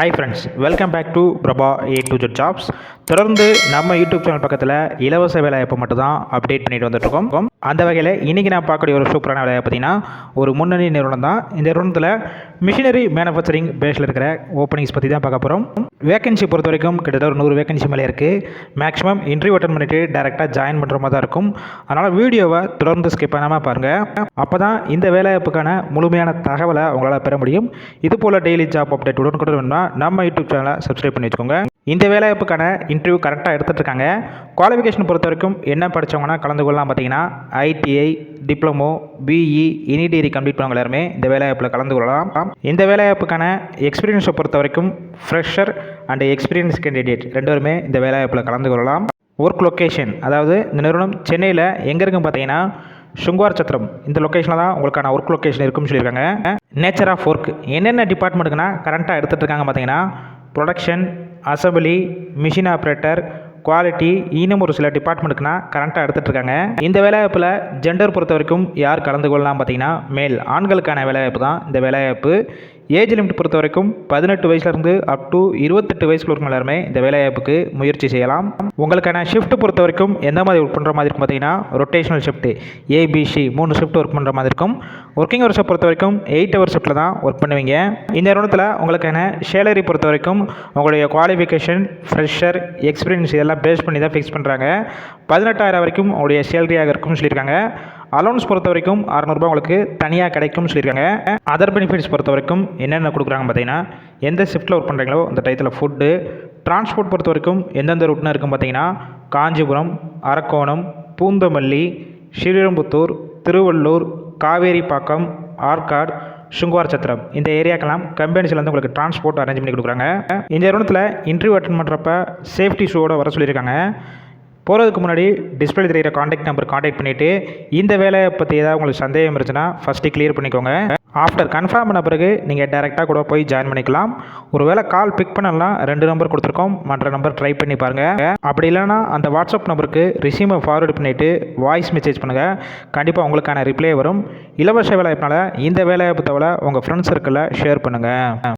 Hi friends welcome back to Prabha A to Z jobs தொடர்ந்து நம்ம YouTube channel பக்கத்தில் இலவச வேலைவாய்ப்பு மட்டும் தான் அப்டேட் பண்ணிட்டு வந்துட்டுருக்கோம். அந்த வகையில் இன்றைக்கி நான் பார்க்கக்கூடிய ஒரு சூப்பரான வேலையை பார்த்தீங்கன்னா ஒரு முன்னணி நிறுவனம் தான். இந்த நிறுவனத்தில் மிஷினரி மேனுஃபேக்சரிங் பேஸில் இருக்கிற ஓப்பனிங்ஸ் பற்றி தான் பார்க்க போகிறோம் வேகன்சி பொறுத்த வரைக்கும் கிட்டத்தட்ட ஒரு நூறு வேகன்சி மேலே இருக்குது மேக்ஸிமம் இன்டர்வியூ அட்டன் பண்ணிவிட்டு டேரெக்டாக ஜாயின் பண்ணுற மாதிரி தான் இருக்கும். அதனால் வீடியோவை தொடர்ந்து ஸ்கிப் பண்ணாமல் பாருங்கள் அப்போ தான் இந்த வேலைவாய்ப்புக்கான முழுமையான தகவலை உங்களால் பெற முடியும். இது போல் டெய்லி ஜாப் அப்டேட் உடனுக்குடன் வேணும்னா நம்ம யூடியூப் சேனலை சப்ஸ்கிரைப் பண்ணி வச்சுக்கோங்க. இந்த வேலைவாய்ப்புக்கான இன்டர்வியூ கரெக்டாக எடுத்துகிட்டு இருக்காங்க. குவாலிஃபிகேஷன் பொறுத்த வரைக்கும் என்ன படித்தவங்கன்னா கலந்து கொள்ளலாம் பார்த்தீங்கன்னா ஐடிஐ டிப்ளமோ பிஇ இனி டிகிரி கம்ப்ளீட் பண்ணவங்க எல்லாருமே இந்த வேலைவாய்ப்பில் கலந்து கொள்ளலாம். இந்த வேலைவாய்ப்புக்கான எக்ஸ்பீரியன்ஸை பொறுத்த வரைக்கும் ஃப்ரெஷர் அண்ட் எக்ஸ்பீரியன்ஸ் கேண்டிடேட் ரெண்டுருமே இந்த வேலைவாய்ப்பில் கலந்து கொள்ளலாம். ஒர்க் லொக்கேஷன் அதாவது இந்த நிறுவனம் சென்னையில் எங்கே இருக்குன்னு பார்த்தீங்கன்னா சுங்குவார் சத்திரம். இந்த லொக்கேஷனில் தான் உங்களுக்கான ஒர்க் லொக்கேஷன் இருக்குன்னு சொல்லியிருக்காங்க. நேச்சர் ஆஃப் ஒர்க் என்னென்ன டிபார்ட்மெண்ட்டுக்குன்னா கரண்ட்டாக எடுத்துகிட்டு இருக்காங்க பார்த்தீங்கன்னா production assembly machine operator quality இன்னும் ஒரு சில டிபார்ட்மெண்ட்டுக்குனா கரண்ட்டாக எடுத்துகிட்ருக்காங்க இந்த வேலைவாய்ப்பில் ஜெண்டர் பொறுத்த வரைக்கும் யார் கலந்து கொள்ளலாம் பார்த்தீங்கன்னா மேல் ஆண்களுக்கான வேலைவாய்ப்பு தான் இந்த வேலைவாய்ப்பு. ஏஜ் லிமிட் பொறுத்த வரைக்கும் பதினெட்டு வயசுலேருந்து அப் டு இருபத்தெட்டு வயசுக்குள்ள இருக்கும் எல்லாருமே இந்த வேலைவாய்ப்புக்கு முயற்சி செய்யலாம். உங்களுக்கான ஷிஃப்ட் பொறுத்த வரைக்கும் எந்த மாதிரி ஒர்க் பண்ணுற மாதிரி இருக்கும் பார்த்தீங்கன்னா ரொட்டேஷனல் ஷிஃப்ட் ஏபிசி மூணு ஷிஃப்ட் ஒர்க் பண்ணுற மாதிரி இருக்கும். ஒர்க்கிங் ஹவர்ஸை பொறுத்த வரைக்கும் எயிட் ஹவர் ஷிஃப்ட்டில் தான் ஒர்க் பண்ணுவீங்க. இந்த நிறுவனத்தில் உங்களுக்கான சேலரி பொறுத்த வரைக்கும் உங்களுடைய குவாலிஃபிகேஷன் ஃப்ரெஷர் எக்ஸ்பீரியன்ஸ் இதெல்லாம் பேஸ் பண்ணி தான் ஃபிக்ஸ் பண்ணுறாங்க பதினெட்டாயிரம் வரைக்கும் உங்களுடைய சேலரியாக இருக்கும்னு சொல்லியிருக்காங்க. அலோன்ஸ் பொறுத்த வரைக்கும் அறநூறுபா உங்களுக்கு தனியாக கிடைக்கும்னு சொல்லியிருக்காங்க. அதர் பெனிஃபிட்ஸ் பொறுத்த வரைக்கும் என்னென்ன கொடுக்குறாங்க பார்த்தீங்கன்னா எந்த ஷிஃப்ட்டில் ஒர்க் பண்ணுறீங்களோ அந்த டயத்தில் ஃபுட்டு டிரான்ஸ்போர்ட் பொறுத்த வரைக்கும் எந்தெந்த ரூட்னு இருக்கும் பார்த்தீங்கன்னா காஞ்சிபுரம் அரக்கோணம் பூந்தமல்லி ஸ்ரீரம்புத்தூர் திருவள்ளூர் காவேரிப்பாக்கம் ஆற்காடு சுங்குவார் சத்திரம் இந்த ஏரியாக்கெல்லாம் கம்பெனிஸ்லேருந்து உங்களுக்கு டிரான்ஸ்போர்ட் அரேஞ்ச் பண்ணி கொடுக்குறாங்க. இந்த நிறுவனத்தில் இன்டர்வியூ அட்டன் பண்ணுறப்ப சேஃப்டி ஷூவோட வர சொல்லியிருக்காங்க. போகிறதுக்கு முன்னாடி டிஸ்பிளே தெரியிற காண்டாக்ட் நம்பர் காண்டாக்ட் பண்ணிவிட்டு இந்த வேலையை பற்றி ஏதாவது உங்களுக்கு சந்தேகம் இருந்துச்சுன்னா ஃபஸ்ட்டு கிளியர் பண்ணிக்கோங்க. ஆஃப்டர் கன்ஃபார்ம் பண்ண பிறகு நீங்கள் டேரெக்டாக கூட போய் ஜாயின் பண்ணிக்கலாம். ஒரு வேளை கால் பிக் பண்ணலாம் ரெண்டு நம்பர் கொடுத்துருக்கோம் மற்ற நம்பர் ட்ரை பண்ணி பாருங்கள் அப்படி இல்லைன்னா அந்த வாட்ஸ்அப் நம்பருக்கு ரிசீமை ஃபார்வர்டு பண்ணிவிட்டு வாய்ஸ் மெசேஜ் பண்ணுங்கள் கண்டிப்பாக உங்களுக்கான ரிப்ளை வரும். இலவச வேலைவாய்ப்பினால இந்த வேலைவாய்ப்பு தவிர உங்கள் ஃப்ரெண்ட்ஸ் சர்க்கிளில் ஷேர் பண்ணுங்கள்